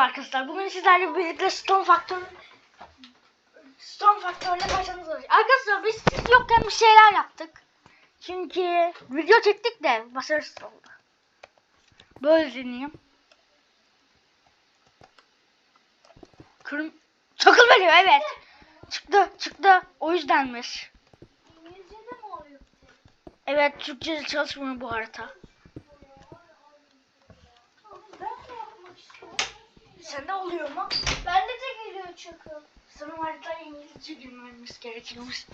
Merhaba arkadaşlar. Bugün sizlerle birlikte Stone Factor Stone Factor'la karşınızda olacağız. Arkadaşlar biz siz yokken bir şeyler yaptık. Çünkü video çektik de başarısız oldu. Böyle deneyeyim. Kırm Çakıl veriyor evet. Çıktı çıktı. O yüzdenmiş. İngilizce de mi oluyor? Evet Türkçe çalışmıyor bu harita. Ben de yapmak istiyorum. Sende oluyor mu? Bende de geliyor çünkü. Sana haritaya İngilizce girmemiz gerekiyormuş.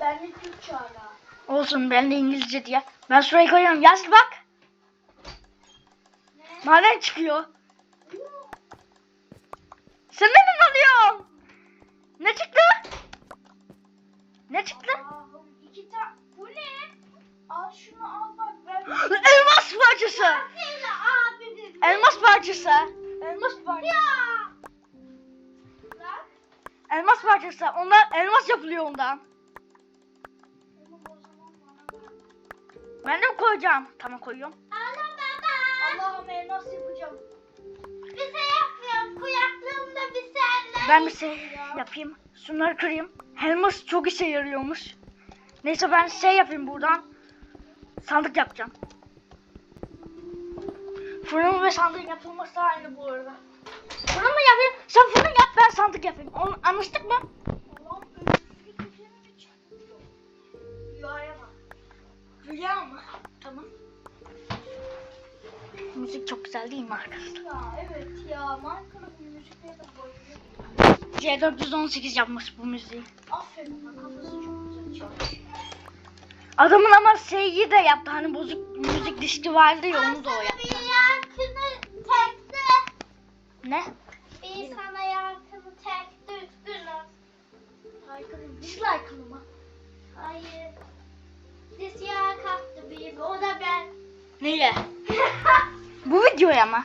Bende Türkçe hala. Olsun ben de İngilizce diye. Ben şurayı koyuyorum. Yaz bak. Maden çıkıyor. Sen neden alıyorsun? Ne çıktı? Ne çıktı? Allah'ım iki tane. Bu ne? Al şunu al bak ben. Elmas parçası. Elmas parçası. Elmas parçası. Elmas parçası. Ondan elmas yapılıyor ondan. Ben de mi koyacağım? Tamam koyuyorum. Ana baba. Allah'ım elmas yapacağım. Bize yapmıyorum. Kuyaklığımda bir senle. Ben bir şey yapayım. Şunları kırayım. Elmas çok işe yarıyormuş. Neyse ben şey yapayım buradan. Sandık yapacağım. Fırın ve sandığın yapılması da aynı bu arada. Fırın mı yapayım? Sen fırın yap ben sandık yapayım. Onu anlaştık mı? Allah'ım çıkıyor. Rüyaya bak. Rüya mı? Tamam. Müzik çok güzel değil mi arkadaşlar? Ya evet ya Minecraft müzikleri de bayılıyorum. C418 yapmış bu müziği. Aferin bak kafası çok güzel çalıyor. Adamın ama şeyi de yaptı. Hani bozuk müzik diski vardı ya onu da o yaptı. Bir yankını tekti. Ne? Bir sana yankını tekti üzgünüm. Like'ını, dislike'ını mı? Hayır. Siz yağ kattı bir o da ben. Neye? Bu videoya mı?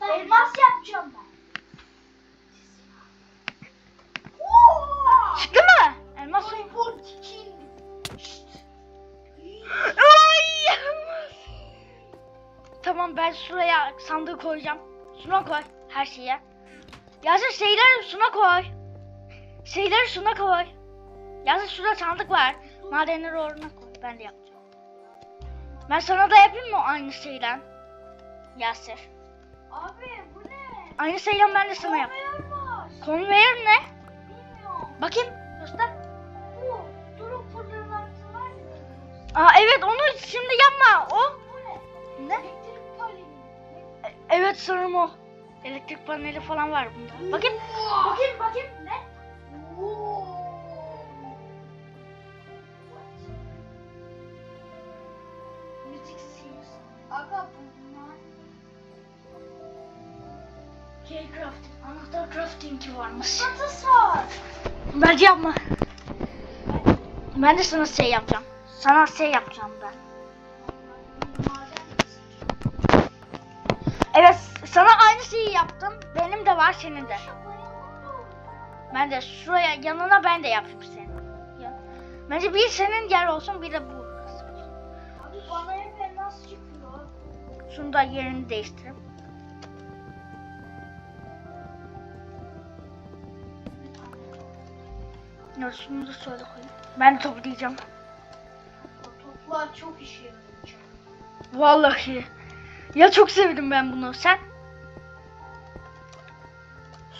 Elmas yapacağım ben. Çıktı mı? Elmas tikin. Ay! Tamam ben şuraya sandığı koyacağım. Şuna koy her şeye. Yazın şeyleri şuna koy. Şeyleri şuna koy. Yazın şurada sandık var. Madenleri oraya koy. Ben de yapacağım. Ben sana da yapayım mı aynı şeyden? Yasir. Abi bu ne? Aynı şeyden ben de sana yap. Konveyör ne? Bilmiyorum. Bakayım. Göster. Aa evet onu şimdi yapma. O. Ne? Elektrik paneli. Evet sanırım o. Elektrik paneli falan var bunda. Bakayım. Bakayım bakayım. Ne? Aga bunlar. K-Crafting. Anahtar crafting'i varmış. Patates var. Bence yapma. Ben de sana şey yapacağım. Sana şey yapacağım ben. Evet sana aynı şeyi yaptım. Benim de var senin de. Ben de şuraya yanına ben de yapayım senin. Ya. Bence bir senin yer olsun bir de bu. Abi bana hep elmas çıkıyor. Şunu da yerini değiştireyim. Ya şunu da şöyle koyayım. Ben toplayacağım. Toplar çok işe yarayacak. Vallahi. Ya çok sevdim ben bunu. Sen?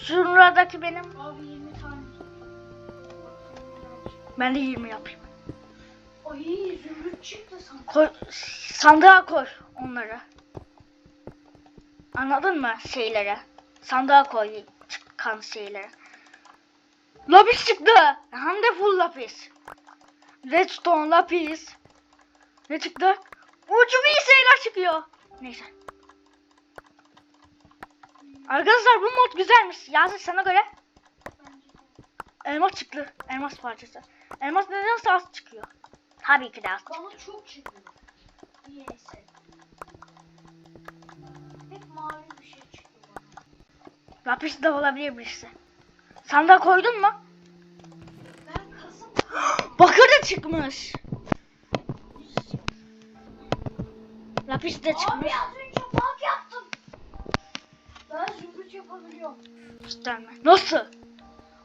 Şuradaki benim. Abi 20 tane. Ben de 20 yapayım. Ay zümrüt çıktı sana. Koy, sandığa koy onları. Anladın mı şeylere? Sandığa koy çıkan şeylere. Lapis çıktı. Hem de full lapis. Redstone lapis. Ne çıktı? Ucu bir şeyler çıkıyor. Neyse. Arkadaşlar bu mod güzelmiş. Yazın sana göre. Elmas çıktı. Elmas parçası. Elmas nedense az çıkıyor. Tabii ki de az. Bana çok çıkıyor. Niyeyse. Hep mavi bir şey çıkıyor bana. Lapis de olabilir birisi. Sandığa koydun mu? Ben kasım Bakır da çıkmış. Lapis de Abi çıkmış. az önce bak yaptım. Ben zümrüt yapabiliyorum. Gösterme. Nasıl?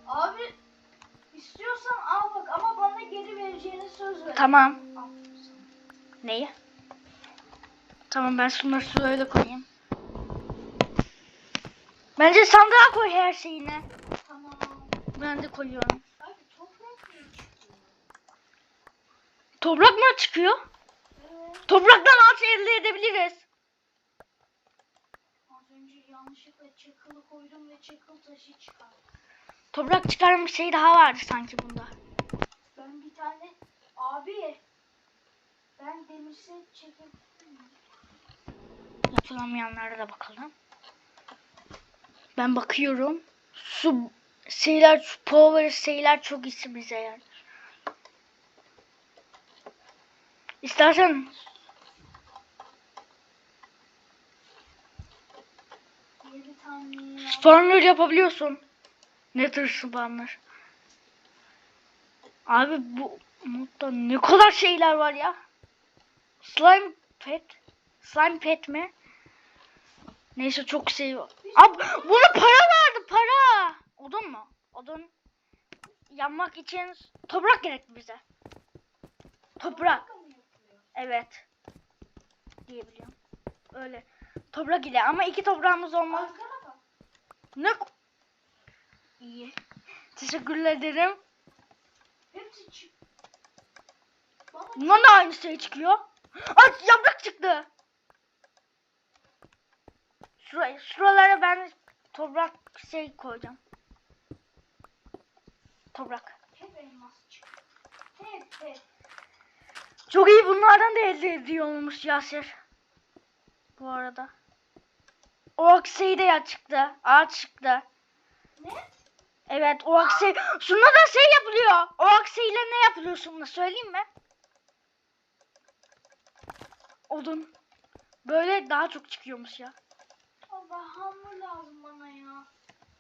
Abi istiyorsan al bak ama bana geri vereceğini söz ver. Tamam. Al. Neyi? Tamam ben şunları şuraya koyayım. Bence sandığa koy her şeyini. Tamam. Ben de koyuyorum. Abi toprak mı çıkıyor? Toprak mı çıkıyor? Topraktan ağaç elde edebiliriz. Az önce yanlışlıkla çakılı koydum ve çakıl taşı çıkardı. Toprak çıkaran bir şey daha vardı sanki bunda. Ben bir tane abi ben demirse çekip Yapılamayanlara da bakalım. Ben bakıyorum. Su şeyler, power şeyler çok iyisin bize yani. İstersen yedi tane spawner yapabiliyorsun. Nether spawner. Abi bu modda ne kadar şeyler var ya. Slime pet. Slime pet mi? Neyse çok şey var. Abi buna para vardı para. Odun mu? Odun yanmak için toprak gerekli bize. Toprak. Evet. Diyebiliyorum. Öyle. Toprak ile ama iki toprağımız olmaz. Ne? İyi. Teşekkür ederim. Hepsi Bundan da aynı şey çıkıyor. Ay yaprak çıktı. Şuraya, şuralara ben toprak şey koyacağım. Toprak. hep elmas çık. Hep hep. Çok iyi bunlardan da elde ediyormuş Yasir. Bu arada. O aksiyi de ya çıktı. Ağaç çıktı. Ne? Evet o aksi. Şunda da şey yapılıyor. O aksiyle ne yapılıyor şunda söyleyeyim mi? Odun. Böyle daha çok çıkıyormuş ya. Allah hamur lazım bana ya.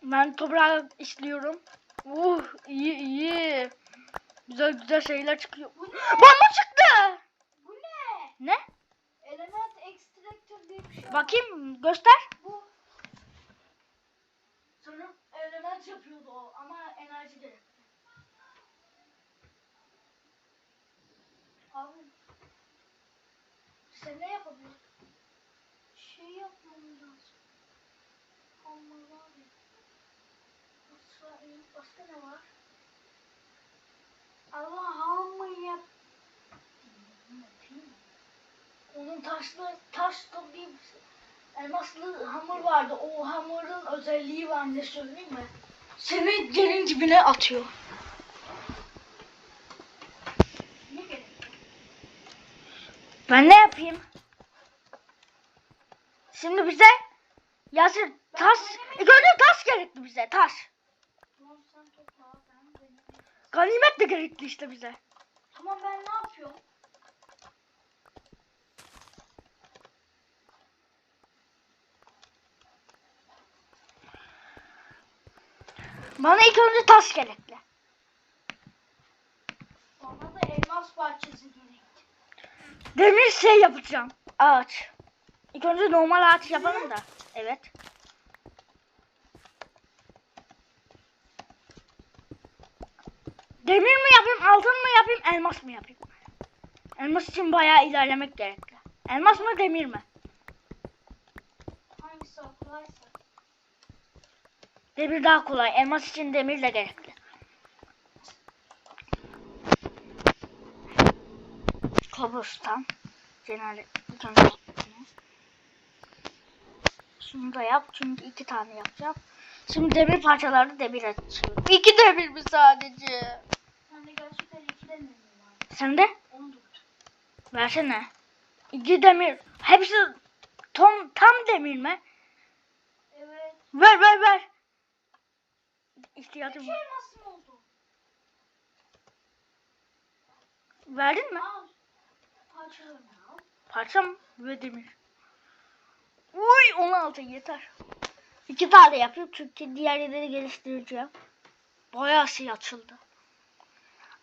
Ben toprağı istiyorum. Uh iyi iyi. Güzel güzel şeyler çıkıyor. Bu ne? Bomba çıktı. Bu ne? Ne? Element extractor diye bir şey var. Bakayım göster. Bu Sanırım element yapıyordu o ama enerji de. abi sen ne yapabiliyorsun? Şey yapmam lazım. Var ya. Başka, başka ne var? Allah hamur yap. Onun taşlı taşlı bir elmaslı hamur vardı. O hamurun özelliği var ne söyleyeyim mi? Seni yerin dibine atıyor. Ben ne yapayım? Şimdi bize Yasir taş, ilk önce taş gerekli bize taş. Ganimet de gerekli işte bize. Tamam ben ne yapıyorum? Bana ilk önce taş gerekli. Bana da elmas parçası gerek. Demir şey yapacağım. Ağaç. İlk önce normal ağaç yapalım da. Evet. Demir mi yapayım, altın mı yapayım, elmas mı yapayım? Elmas için bayağı ilerlemek gerekli. Elmas mı, demir mi? Demir daha kolay. Elmas için demir de gerekli. Önce bunu. Şunu da yap çünkü iki tane yapacağım. Şimdi demir parçalarını demir açıyorum. İki demir mi sadece? Sende gerçekten iki demir mi var? Sen de? Onu da tut. Versene. İki demir. Hepsi tam, tam demir mi? Evet. Ver ver ver. İhtiyacım var. elmasım oldu. Verdin mi? Al. Parçalarını al. Parçam ve demir. Uy 16 yeter. İki tane yapayım çünkü diğer yerleri geliştireceğim. Bayağı şey açıldı.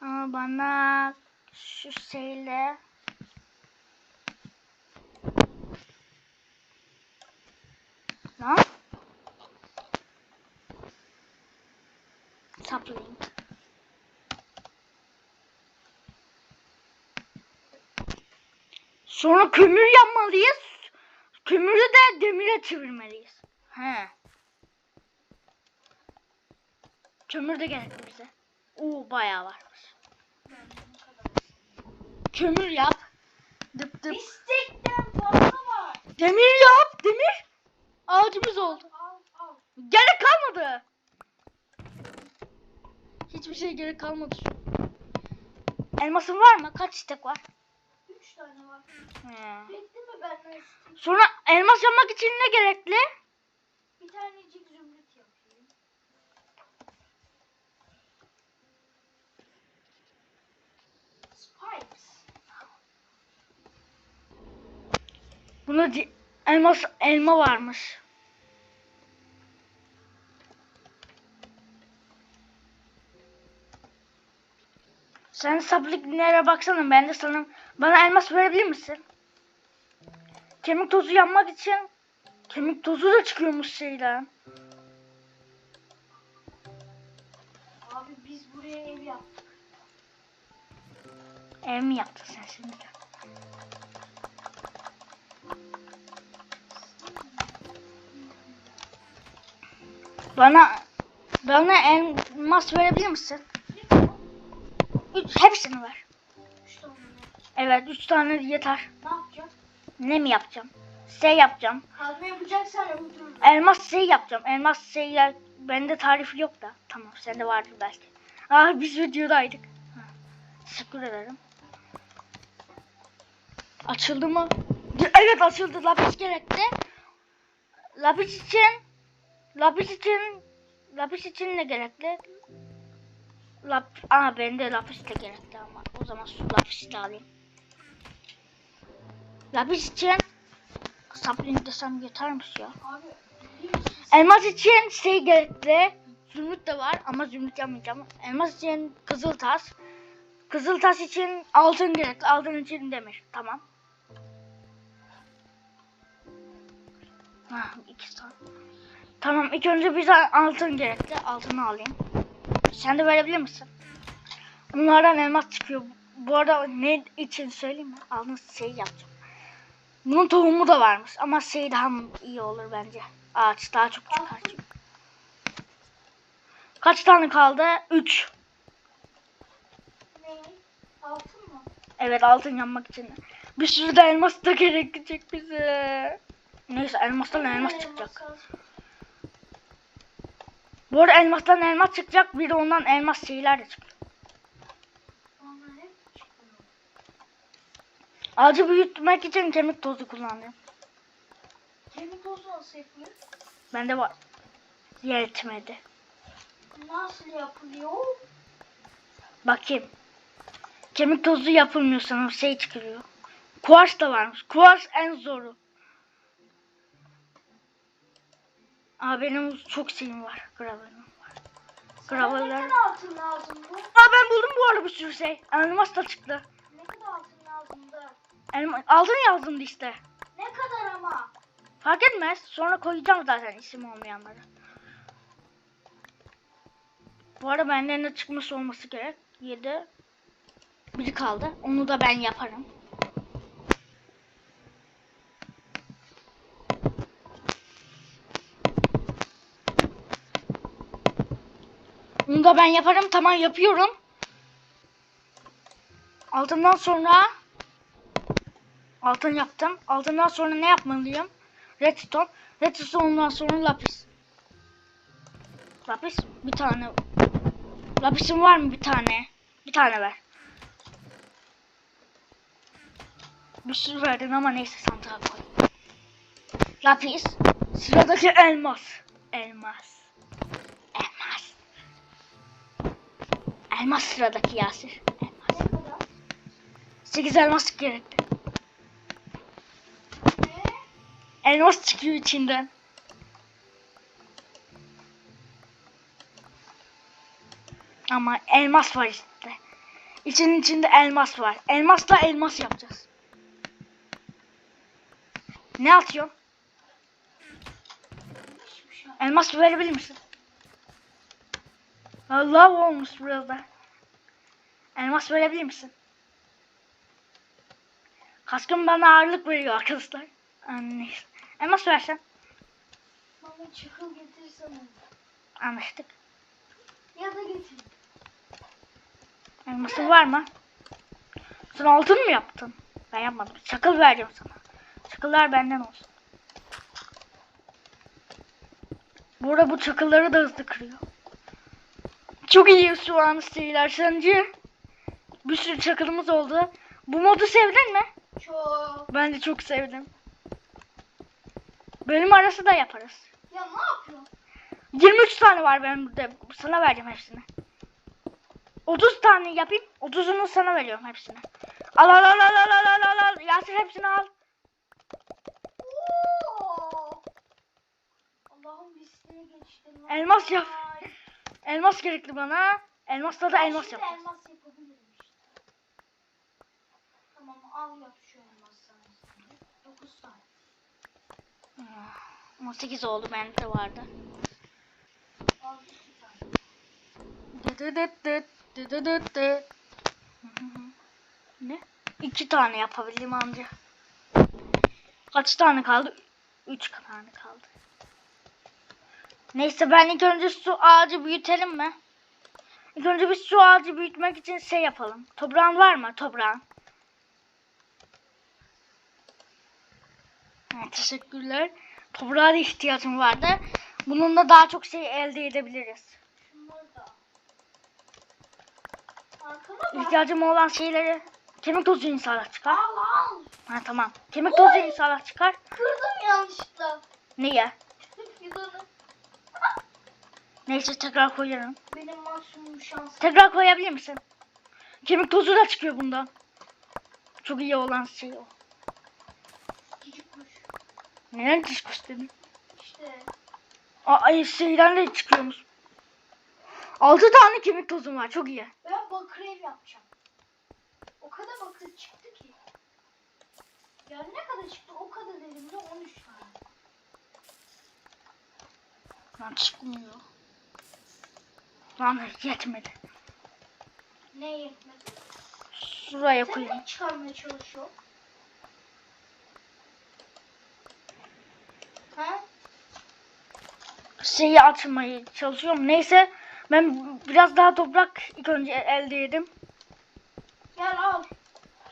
Ama bana şu şeyle Lan sapling. Sonra kömür yapmalıyız. Kömürü de demire çevirmeliyiz. He. Kömür de gerekli bize. Oo bayağı varmış. Kömür yap. Dıp dıp. İstekten fazla var. Demir yap, demir. Ağacımız oldu. Al al. Gerek kalmadı. Hiçbir şey gerek kalmadı. Elmasın var mı? Kaç istek var? Üç tane var. He. Bekle mi benden istek? Sonra elmas yapmak için ne gerekli? Bir tanecik zümrüt yapayım. Spikes. Bunu di- elmas elma varmış. Sen saplıklara baksana ben de sana bana elmas verebilir misin? Kemik tozu yapmak için kemik tozu da çıkıyormuş şeyden. Abi biz buraya ev yaptık. Ev mi yaptın sen şimdi? Bana bana elmas verebilir misin? Üç, hepsini ver. Üç tane. Evet, üç tane yeter. Ne yapacağım? Ne mi yapacağım? Şey yapacağım. Kazma yapacaksan öldürürüm. Elmas şey yapacağım. Elmas şeyler bende tarifi yok da. Tamam, sende vardır belki. Ah biz videodaydık. Ha, Teşekkür ederim. Açıldı mı? Evet açıldı. Lapis gerekti. Lapis için Lapis için Lapis için ne gerekli? Lap Aa bende lapis de gerekli ama o zaman şu lapisi de alayım. Lapis için sapling desem yetermiş ya. Abi Elmas için şey gerekli. Zümrüt de var ama zümrüt yapmayacağım. Elmas için kızıl tas. Kızıl tas için altın gerekli. Altın için demir. Tamam. Ha, iki tane. Tamam ilk önce bize altın gerekli. Altını alayım. Sen de verebilir misin? Bunlardan elmas çıkıyor. Bu arada ne için söyleyeyim mi? Altın şey yapacağım. Bunun tohumu da varmış ama şey daha iyi olur bence. Ağaç daha çok çıkar çünkü. Kaç tane kaldı? 3. ne? Altın mı? Evet altın yanmak için. Bir sürü de elmas da gerekecek bize. Neyse elmastan elmas Elmas çıkacak. lazım. Bu arada elmastan elmas çıkacak. Bir de ondan elmas şeyler de çıkıyor. Ağacı büyütmek için kemik tozu kullanıyorum. Kemik tozu nasıl yapılıyor? Bende var. Yetmedi. Nasıl yapılıyor? Bakayım. Kemik tozu yapılmıyor sanırım. Şey çıkıyor. Kuars da varmış. Kuars en zoru. Aa benim çok şeyim var. Gravel'ım var. Sana ne kadar altın lazım bu? Aa ben buldum bu arada bir sürü şey. Elmas da çıktı. Ne kadar altın lazım da? Elma, altın yazdım işte. Ne kadar ama? Fark etmez. Sonra koyacağım zaten isim olmayanları. Bu arada benden ne çıkması olması gerek. 7. Biri kaldı. Onu da ben yaparım. Onu da ben yaparım. Tamam yapıyorum. Altından sonra altın yaptım. Altından sonra ne yapmalıyım? Redstone. Redstone'dan sonra lapis. Lapis bir tane. Lapisin var mı bir tane? Bir tane ver. Bir sürü verdin ama neyse sandığa koy. Lapis. Sıradaki. Elmas. Elmas. Elmas sıradaki Yasir. Elmas. Ne kadar? 8 elmas gerekli. Ne? Elmas çıkıyor içinden. Ama elmas var işte. İçinin içinde elmas var. Elmasla elmas yapacağız. Ne atıyor? Elmas verebilir misin? Allah olmuş burada. Elmas verebilir misin? Kaskım bana ağırlık veriyor arkadaşlar. Neyse. Elmas versen. Bana çakıl getirsene. Anlaştık. Ya da getir. Elmasın var mı? Sen altın mı yaptın? Ben yapmadım. Çakıl vereceğim sana. Çakıllar benden olsun. Burada bu çakılları da hızlı kırıyor. Çok iyi şu an şeyler sence? Bir sürü çakılımız oldu. Bu modu sevdin mi? Çok. Ben de çok sevdim. Bölüm arası da yaparız. Ya ne yapıyorsun? 23 tane var benim burada. Sana vereceğim hepsini. 30 tane yapayım. 30'unu sana veriyorum hepsini. Al al al al al al al al. Yasir hepsini al. Elmas yap. Elmas gerekli bana. Elmasla da elmas yap. Elmas yap. Tamam al yap şu elmas sayesinde. 9 tane. 18 oldu bende vardı. Al 2 tane. Dı dı dı dı dı dı dı dı. Ne? İki tane yapabildim anca. Kaç tane kaldı? Üç tane kaldı. Neyse ben ilk önce su ağacı büyütelim mi? İlk önce biz su ağacı büyütmek için şey yapalım. Toprağın var mı? Toprağın. Teşekkürler. Toprağa da ihtiyacım vardı. Bununla daha çok şey elde edebiliriz. İhtiyacım olan şeyleri kemik tozu inşallah çıkar. Al al. Ha tamam. Kemik tozu inşallah çıkar. Kırdım yanlışlıkla. Niye? Neyse tekrar koyarım. Benim maksimum şansım. Tekrar koyabilir misin? Kemik tozu da çıkıyor bundan. Çok iyi olan şey o. Neden diş kuş dedin? İşte. Ay şeyden de çıkıyormuş. 6 tane kemik tozum var. Çok iyi. Ben bakır ev yapacağım. O kadar bakır çıktı ki. Yani ne kadar çıktı? O kadar elimde 13 tane. Lan çıkmıyor. Lan yetmedi. Ne yetmedi? Şuraya Sen koyayım. ne çıkarmaya çalışıyorsun? Ha? Şeyi açmaya çalışıyorum. Neyse ben biraz daha toprak ilk önce elde edeyim. Gel al.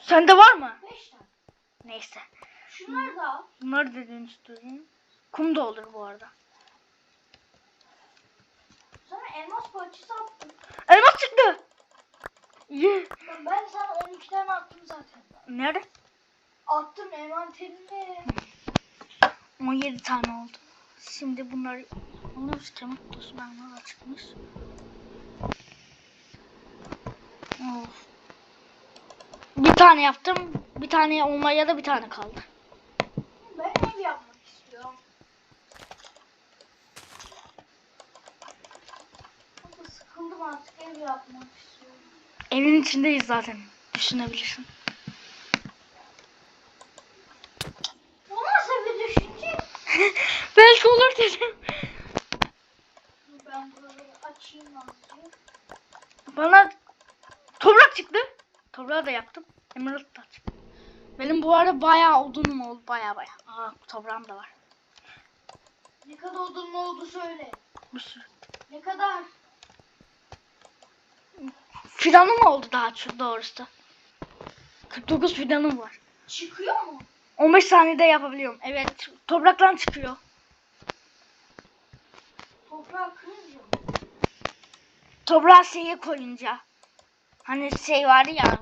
Sende var mı? 5 tane. Neyse. Şunları da al. Bunları dediğini söyleyeyim. Kum da olur bu arada. Sana elmas parçası attım. Elmas çıktı. İyi. Ben sana 12 tane attım zaten. Nerede? Attım envanterinde. 17 tane oldu. Şimdi bunları alıyoruz. Kemik tozu benden çıkmış. Of. Bir tane yaptım. Bir tane olmaya da bir tane kaldı. Ben ev yapmak istiyorum. Ama sıkıldım artık ev yapmak istiyorum. Evin içindeyiz zaten. Düşünebilirsin. Bu nasıl bir düşünce? Belki olur dedim. Bana toprak çıktı. Toprağı da yaptım. Emerald da çıktı. Benim bu arada bayağı odunum oldu. Bayağı bayağı. Aa toprağım da var. Ne kadar odun ne oldu söyle. Bir sürü. Ne kadar? Fidanım oldu daha çok doğrusu. 49 fidanım var. Çıkıyor mu? 15 saniyede yapabiliyorum. Evet. Topraktan çıkıyor. Mı? Toprağa şeyi koyunca. Hani şey vardı ya.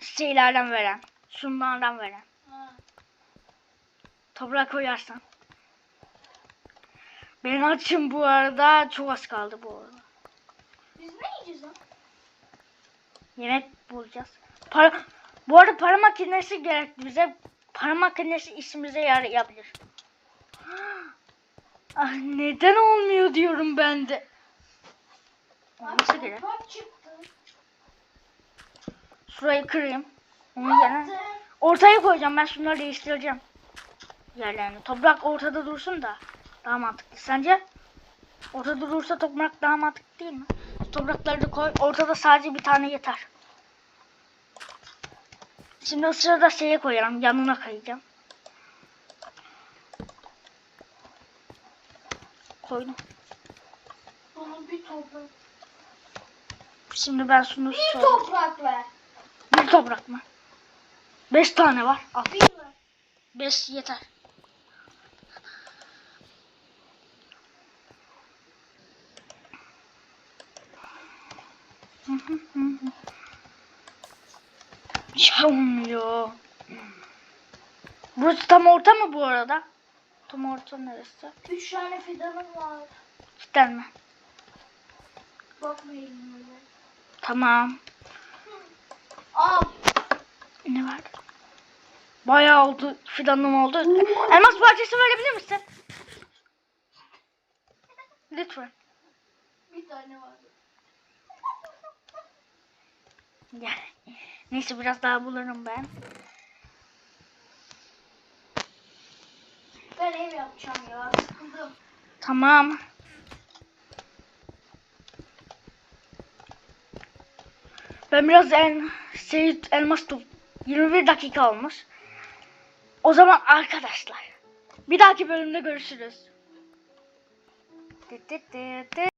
Şeylerden veren. Şunlardan veren. Ha. Toprağa koyarsan. Ben açım bu arada. Çok az kaldı bu arada. Biz ne yiyeceğiz lan? Yemek bulacağız. Para, bu arada para makinesi gerekli bize. Para makinesi işimize yarayabilir. Ah neden olmuyor diyorum ben de. Gerek. toprak çıktı. Şurayı kırayım. Onun yerine ortaya koyacağım. Ben şunları değiştireceğim. Yerlerini. Toprak ortada dursun da daha mantıklı. Sence? Ortada durursa toprak daha mantıklı değil mi? Toprakları da koy. Ortada sadece bir tane yeter. Şimdi o sırada şeye koyalım. Yanına kayacağım. Koydum. Bana bir toprak. Şimdi ben şunu Bir söyle- toprak ver. Bir toprak mı? Beş tane var. Al. Bir ver. Beş yeter. Ya olmuyor. Burası tam orta mı bu arada? Tam orta neresi? Üç tane fidanım var. Cidden mi? Bakmayın öyle. Tamam. Al. Ne var? Bayağı oldu. Fidanım oldu. Elmas parçası verebilir misin? Lütfen. Bir tane var. Gel. Neyse biraz daha bulurum ben. Ben ev yapacağım ya. Sıkıldım. Tamam. Ben biraz en Seyit elmas top 21 dakika olmuş. O zaman arkadaşlar bir dahaki bölümde görüşürüz.